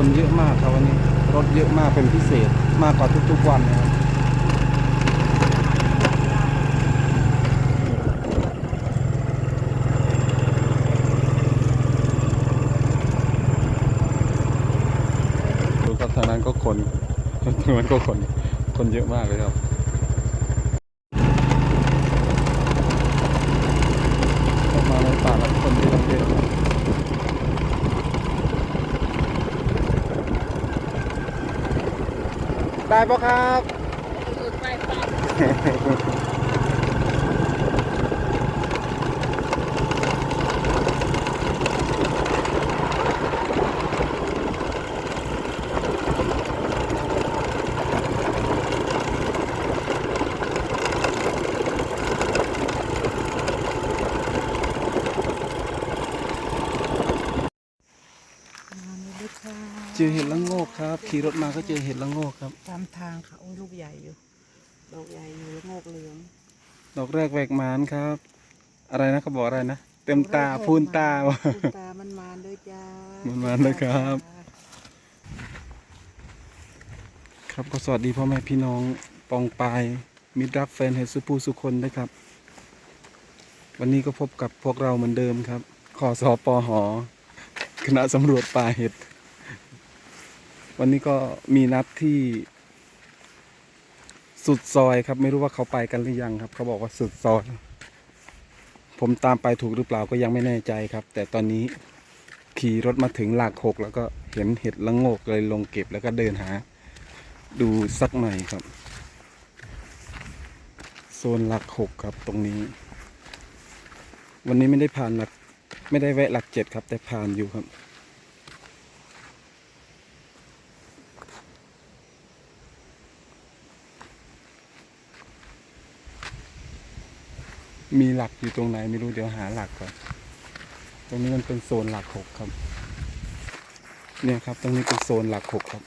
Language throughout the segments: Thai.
คนเยอะมากครับวันนี้ รถเยอะมากเป็นพิเศษมากกว่าทุกๆวันนะครับดูครับทางนั้นก็คนทางนั้นก็คน คนเยอะมากเลยครับ เข้ามาในป่าแล้วคนเยอะเยอะได้ ปะครับมาเลยค่ะเจอเห็ดละโงกครับ ขี่รถมาก็เจอเห็ดละโงกครับ ตามทางค่ะโอ้ยลูกใหญ่อยู่ ดอกใหญ่อยู่แล้วงอกเหลือง ดอกแรกแหวกหมานครับ อะไรนะเขาบอกอะไรนะ เต็มตาพูนตาวะพูนตามันมานด้วยจ้า มัมันมานด้วยครับ ครับก็สวัสดีพ่อแม่พี่น้องปองปายมิตรรักแฟนเห็ดสุภูสุคนนะครับ วันนี้ก็พบกับพวกเราเหมือนเดิมครับขอสอปอหอ คณะสำรวจป่าเห็ด วันนี้ก็มีนัดที่สุดซอยครับ ไม่รู้ว่าเขาไปกันหรือยังครับ เขาบอกว่าสุดซอย ผมตามไปถูกหรือเปล่าก็ยังไม่แน่ใจครับ แต่ตอนนี้ขี่รถมาถึงหลักหกแล้วก็เห็นเห็ดละโงกเลยลงเก็บแล้วก็เดินหา ดูสักหน่อยครับ โซนหลักหกครับตรงนี้ วันนี้ไม่ได้ผ่านหลัก ไม่ได้แวะหลักเจ็ดครับ แต่ผ่านอยู่ครับ มีหลักอยู่ตรงไหนไม่รู้เดี๋ยวหาหลักก่อน ตรงนี้มันเป็นโซนหลักหกครับ เนี่ยครับ ตรงนี้เป็นโซนหลักหกครับ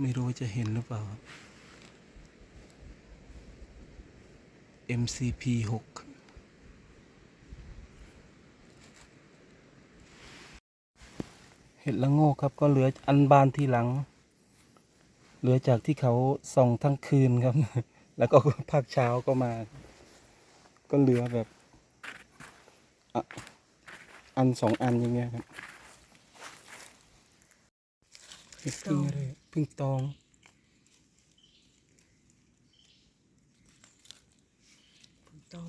ไม่รู้จะเห็นหรือเปล่า MCP 6ครับเห็ดละโงกครับก็เหลืออันบานที่หลัง เหลือจากที่เขาส่องทั้งคืนครับ แล้วก็ภาคเช้าก็มา ก็เหลือแบบอะอันสองอันอย่างเงี้ยครับเห็ดพึ่งอะไรพึ่งตองพึ่งตอง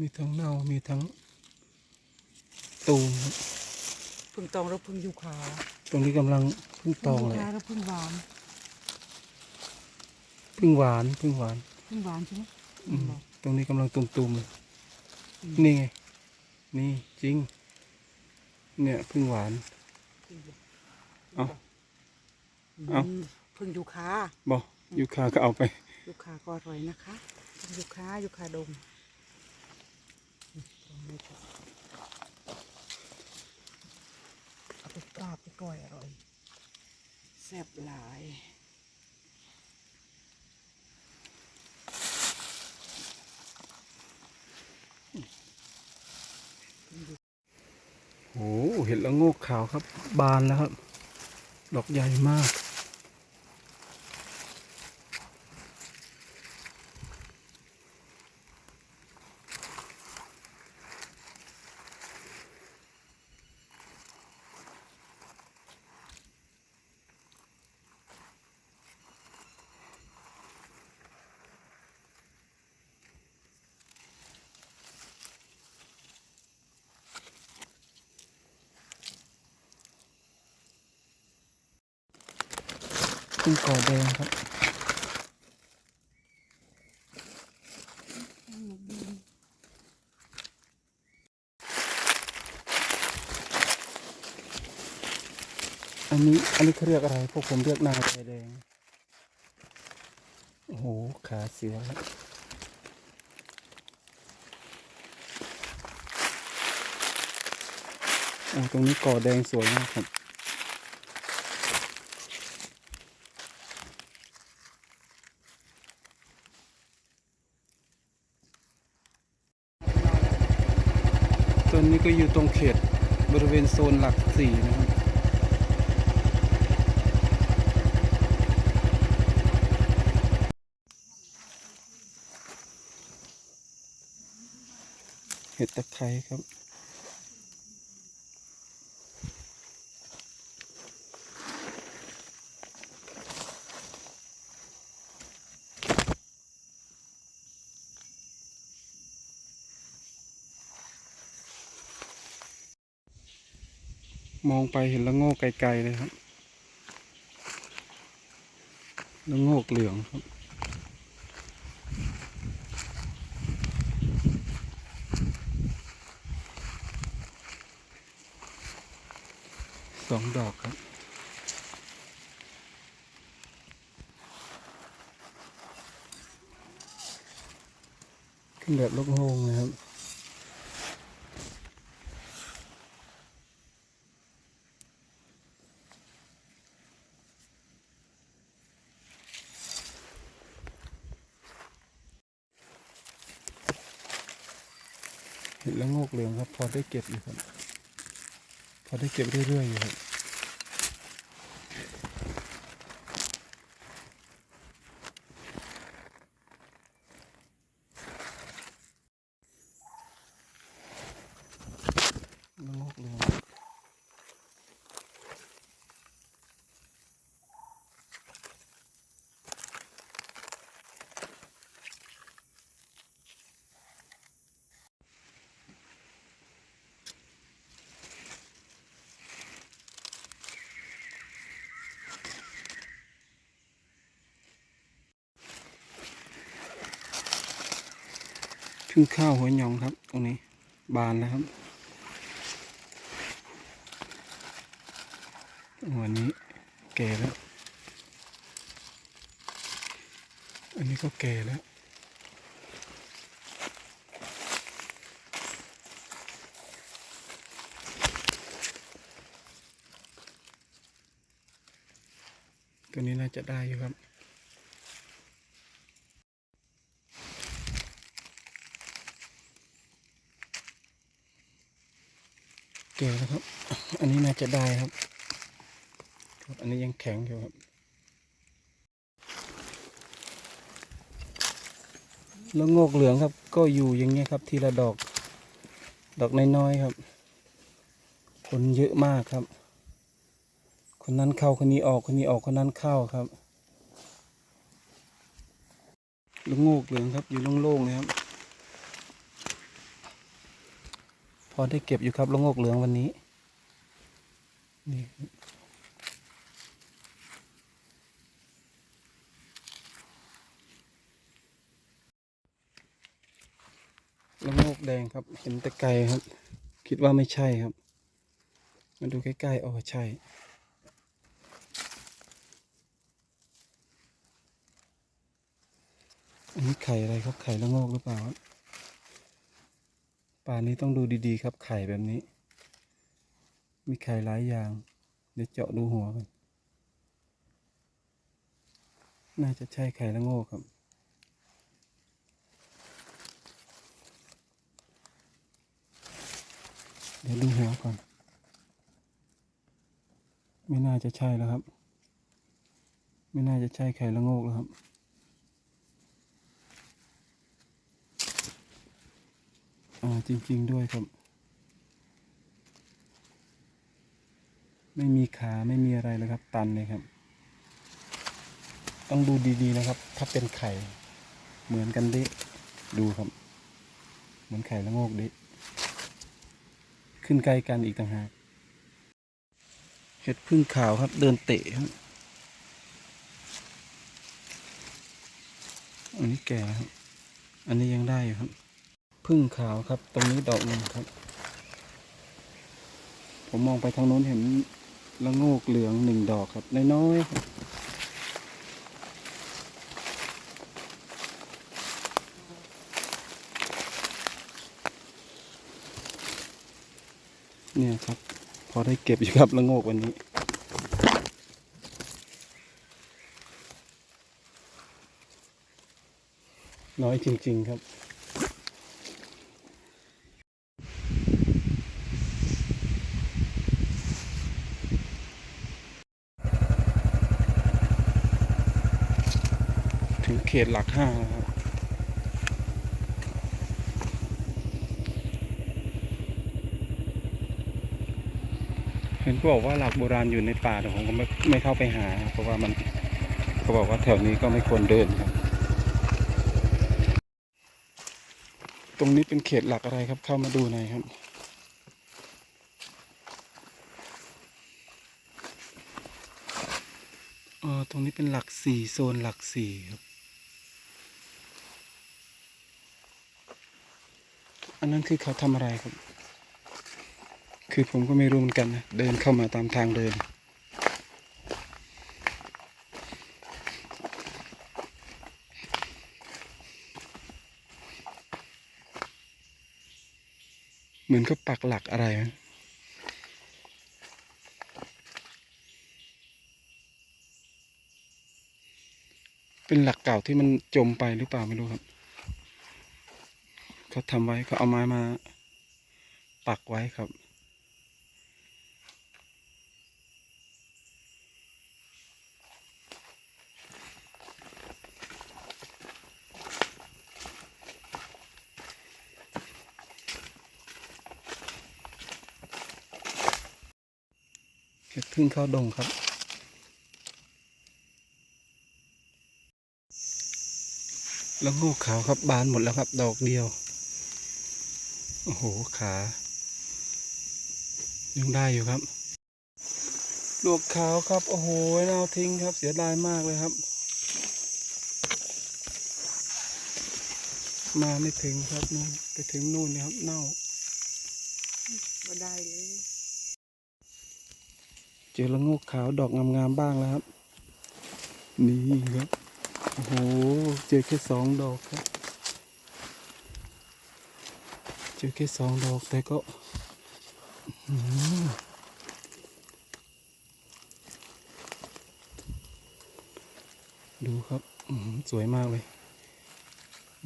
มีทั้งเน่ามีทั้งตูมครับพึ่งตองแล้วพึ่งยูคาตรงนี้กำลังพึ่งตองพึ่เลยยูคาแล้วพึ่งหวาน พึ่งหวานพึ่งหวานพึ่งหวานใช่ไหมอืมตรงนี้กำลังตุ่มๆเลยนี่ไง นี่จริง เนี่ยพึ่งหวาน เอาเอามพึ่งยูคาบอกยูคาก็เอาไปยูคาก็อร่อยนะคะพึ่งยูคายูคาดงอืมลองดูค่ะเอาไปกราบไปก้อยอร่อยแซ่บหลาย โอ้เห็ดละโงกขาวครับ บานแล้วครับ ดอกใหญ่มาก พึ่งกอแดงครับอันนี้อันนี้เขาเรียกอะไร พวกผมเรียกนางใบแดง โอ้โห ขาเสียแล้วโอ้ตรงนี้ก่อแดงสวยมากครับ ส่วนนี้ ก็อยู่ตรงเขตบริเวณโซนหลักสี่นะครับเห็ดตะไคร้ครับ มองไปเห็นละโงกไกลๆเลยครับละโงกเหลืองครับสองดอกครับขึ้นแบบลูกโฮงนะครับ เห็นแล้วโงกเหลืองครับ พอได้เก็บอยู่ครับ พอได้เก็บเรื่อยๆอยู่ครับ พึ่งข้าวหัวหยองครับ ตรงนี้ บานแล้วครับวันนี้แก่แล้ว อันนี้ก็แก่แล้วตัวนี้น่าจะได้อยู่ครับ ก่แล้วครับ อันนี้น่าจะได้ครับครับ อันนี้ยังแข็งอยู่ครับแล้วงอกเหลืองครับ ก็อยู่อย่างเงี้ยครับ ทีละดอก ดอกน้อยๆครับ คนเยอะมากครับ คนนั้นเข้าคนนี้ออกคนนี้ออกคนนั้นเข้าครับแล้วงอกเหลืองครับ อยู่โล่งๆเลยครับ พอได้เก็บอยู่ครับล้วงอกเหลืองวันนี้ นี่ละโงกแดงครับเห็นแต่ไกลครับ คิดว่าไม่ใช่ครับ มาดูใกล้ๆอ๋อใช่อันนี้ไข่อะไรครับไข่ละโงกหรือเปล่า ป่านี้ต้องดูดีๆครับ ไข่แบบนี้ มีไข่หลายอย่าง เดี๋ยวเจาะดูหัวกัน น่าจะใช่ไข่ละโงกครับ เดี๋ยวดูหัวก่อน ไม่น่าจะใช่แล้วครับ ไม่น่าจะใช่ไข่ละโงกแล้วครับ อ่าจริง ๆ ด้วยครับ ไม่มีขาไม่มีอะไรเลยครับ ตันเลยครับ ต้องดูดีๆนะครับ ถ้าเป็นไข่ เหมือนกันเดิดูครับ เหมือนไข่ละโงกเดิขึ้นใกล้กันอีกต่างหากเห็ดพึ่งขาวครับ เดินเตะครับอันนี้แก่ครับ อันนี้ยังได้อยู่ครับ พึ่งขาวครับ ตรงนี้ดอกหนึ่งครับ ผมมองไปทางโน้นเห็นละโงกเหลืองหนึ่งดอกครับ น้อยๆครับเนี่ยครับ พอได้เก็บอยู่ครับละโงกวันนี้ น้อยจริง ๆ ครับ ขตหลักห้าครับเห็นเขาบอกว่าหลักโบราณอยู่ในป่าแต่ผมก็ไม่ไม่เข้าไปหา เพราะว่ามันเขาบอกว่าแถวนี้ก็ไม่ควรเดินครับ ตรงนี้เป็นเขตหลักอะไรครับ เข้ามาดูหน่อยครับอ๋อตรงนี้เป็นหลักสี่โซนหลักสี่ครับ อันนั้นคือเขาทำอะไรครับ คือผมก็ไม่รู้เหมือนกันนะ เดินเข้ามาตามทางเดิน เหมือนก็ปักหลักอะไรนะเป็นหลักเก่าที่มันจมไปหรือเปล่าไม่รู้ครับ เขาทำไว้เขาเอาไม้มา ปักไว้ครับ เห็ดพึ่งเข้าดงครับแล้วงูขาวครับบานหมดแล้วครับ ดอกเดียว โอ้โห ขา ยังได้อยู่ครับดอกขาวครับ โอ้โหเน่าทิ้งครับ เสียดายมากเลยครับ มาไม่ถึงครับนู่นไปถึงนู่นนะครับ เน่าก็ได้เลยเจอละโงกขาวดอกงามๆบ้างแล้วครับ นี่ครับ โอ้โห เจอแค่สองดอกครับ เจอแค่สองดอกแต่ก็ดูครับ สวยมากเลย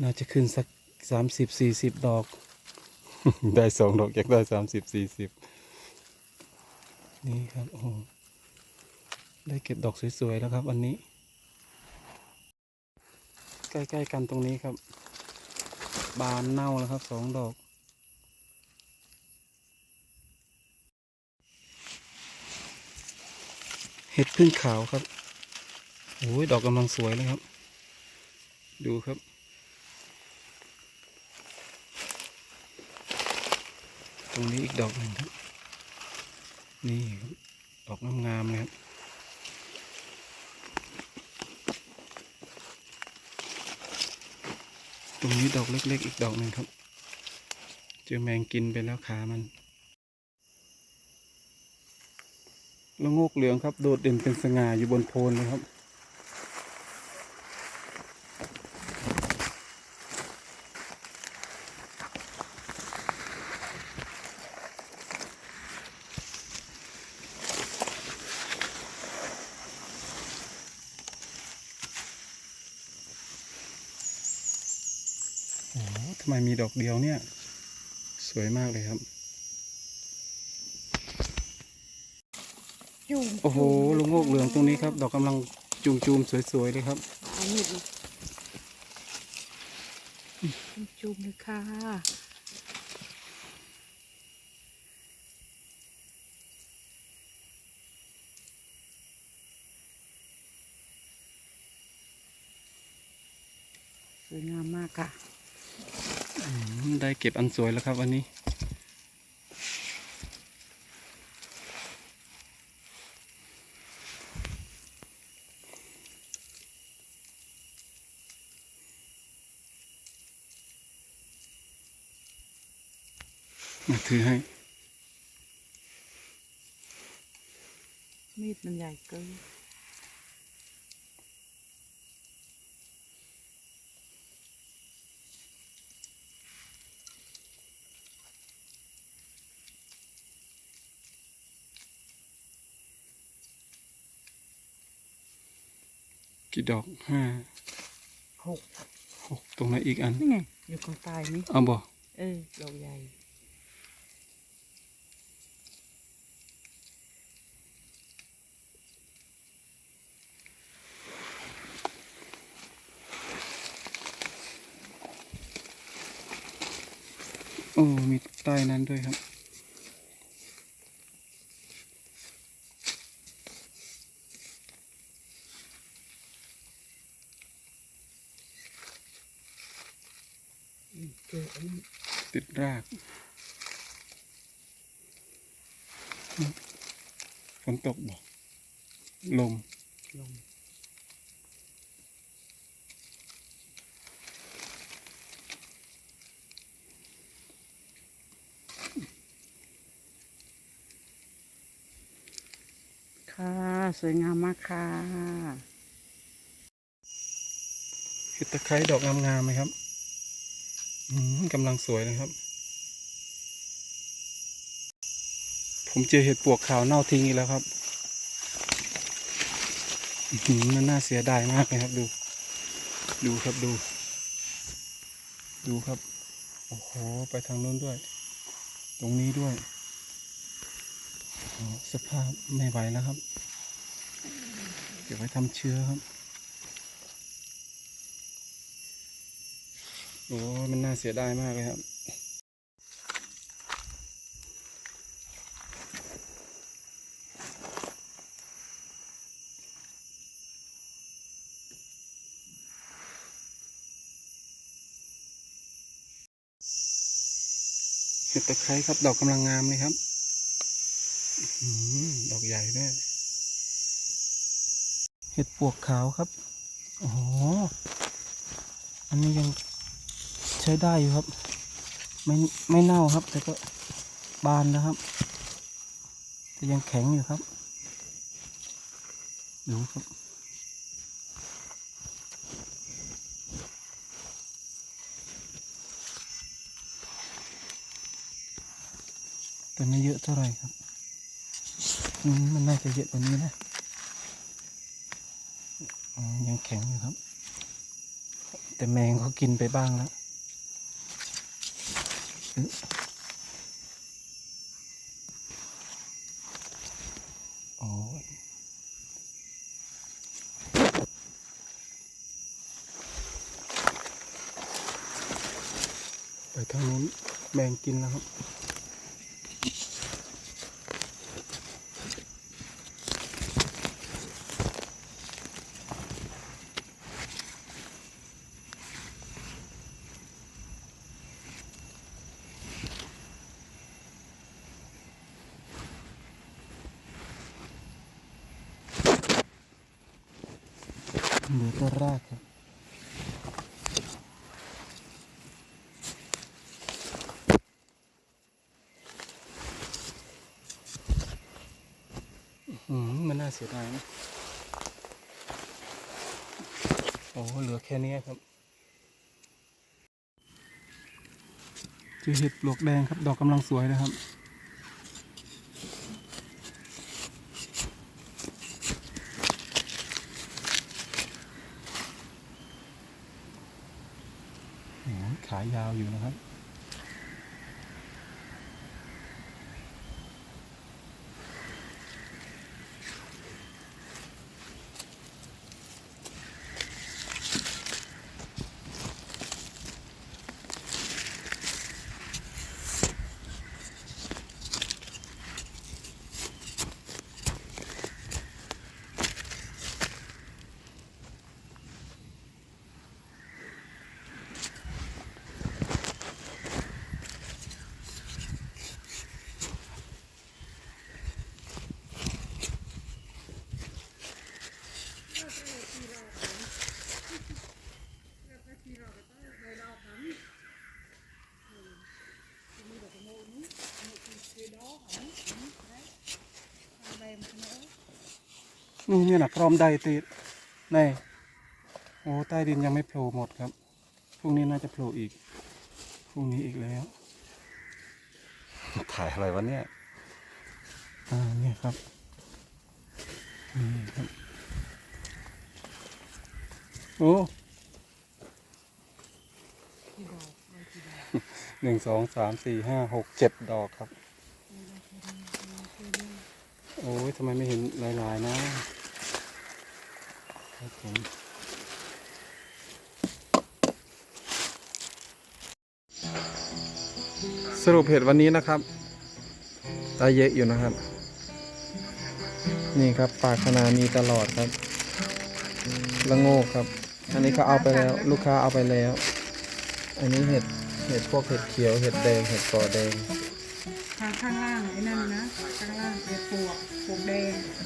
น่าจะขึ้นสักสามสิบสี่สิบดอก ได้สองดอกอยากได้สามสิบสี่สิบนี่ครับโอ้ได้เก็บดอกสวย ๆ แล้วครับ วันนี้ ใกล้ ๆ กันตรงนี้ครับ บานเน่าแล้วครับสองดอก เห็ดพึ่งขาวครับโอ้ยดอกกำลังสวยเลยครับ ดูครับ ตรงนี้อีกดอกหนึ่งครับ นี่ครับดอกงามๆเลยครับตรงนี้ดอกเล็ก ๆ อีกดอกหนึ่งครับ เจอแมงกินไปแล้วขามันแล้วงกเหลืองครับ โดดเด่นเป็นสง่าอยู่บนโพนเลยครับโอ้โหทำไมมีดอกเดียวเนี่ย สวยมากเลยครับ จุ่มโอ้โหลุงโงกเหลืองตรงนี้ครับ ดอกกำลังจูมจูมๆสวยๆเลยครับเอามีดมาจุ่มเลยค่ะสวยงามมากค่ะอืมได้เก็บอันสวยแล้วครับวันนี้ มาถือให้มีดมันใหญ่เกินกี่ดอกห้าหกหกตรงไหนอีกอันนี่ไงอยู่ข้างใต้นี่เอาบ่เออดอกใหญ่ โอ้มีใต้นั้นด้วยครับ ติดรากฝนตกบอกลมลงค่ะ สวยงามมากค่ะเห็ดตะไคร้ดอกงามๆไหมครับอืมกำลังสวยนะครับ ผมเจอเห็ดปวกขาวเน่าทิ้งอีกแล้วครับอื้อหือมันน่าเสียดายมากเลยครับ ดู ดูครับดู ดูครับ โอ้โห ไปทางนู้นด้วย ตรงนี้ด้วยอ๋อสภาพไม่ไหวแล้วครับ เก็บไว้ทำเชื้อครับ โอ้มันน่าเสียดายมากเลยครับเห็ดตะไคร้ครับ ดอกกำลังงามเลยครับอดอกใหญ่ด้วย เห็ดปวกขาวครับโอ้โหอันนี้ยังใช้ได้อยู่ครับ ไม่ไม่เน่าครับ แต่ก็บานแล้วครับแต่ยังแข็งอยู่ครับดูครับแต่ไม่เยอะเท่าไหร่ครับอืมมันน่าจะเยอะกว่านี้นะ ยังแข็งอยู่ครับ แต่แมงเขากินไปบ้างแล้วอึ๊ะโอ้ไปทางนู้นแมงกินแล้วครับ เหลือแต่รากครับอืมมันน่าเสียดายนะ โอ้ เหลือแค่นี้ครับเจอเห็ดปลวกแดงครับ ดอกกำลังสวยนะครับ โอ้ยขายาวอยู่นะครับ นี่เนี่ยนะพร้อมได้ติดในโอ้ใต้ดินยังไม่โผล่หมดครับพรุ่งนี้น่าจะโผล่อีกพรุ่งนี้อีกแล้วถ่ายอะไรวะเนี่ยอ่าเนี่ยครับนี่ครับโอ้หนึ่งสองสามสี่ห้าหกเจ็ดดอกครับ โอ้ยทำไมไม่เห็นหลายๆนะ ครับผมสรุปเห็ดวันนี้นะครับได้เยอะอยู่นะครับ นี่ครับปากคณามีตลอดครับละโงกครับ อันนี้เขาเอาไปแล้ว ลูกค้าเอาไปแล้ว อันนี้เห็ดเห็ดพวกเห็ดเขียวเห็ดแดงเห็ดกอแดง ทางข้างล่างไอ้นั่นนะ ข้างล่างเป็นปวกปวกแดงปวก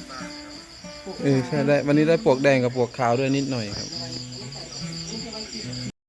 เออใช่ได้วันนี้ได้ปวกแดงกับปวกขาวด้วยนิดหน่อยครับ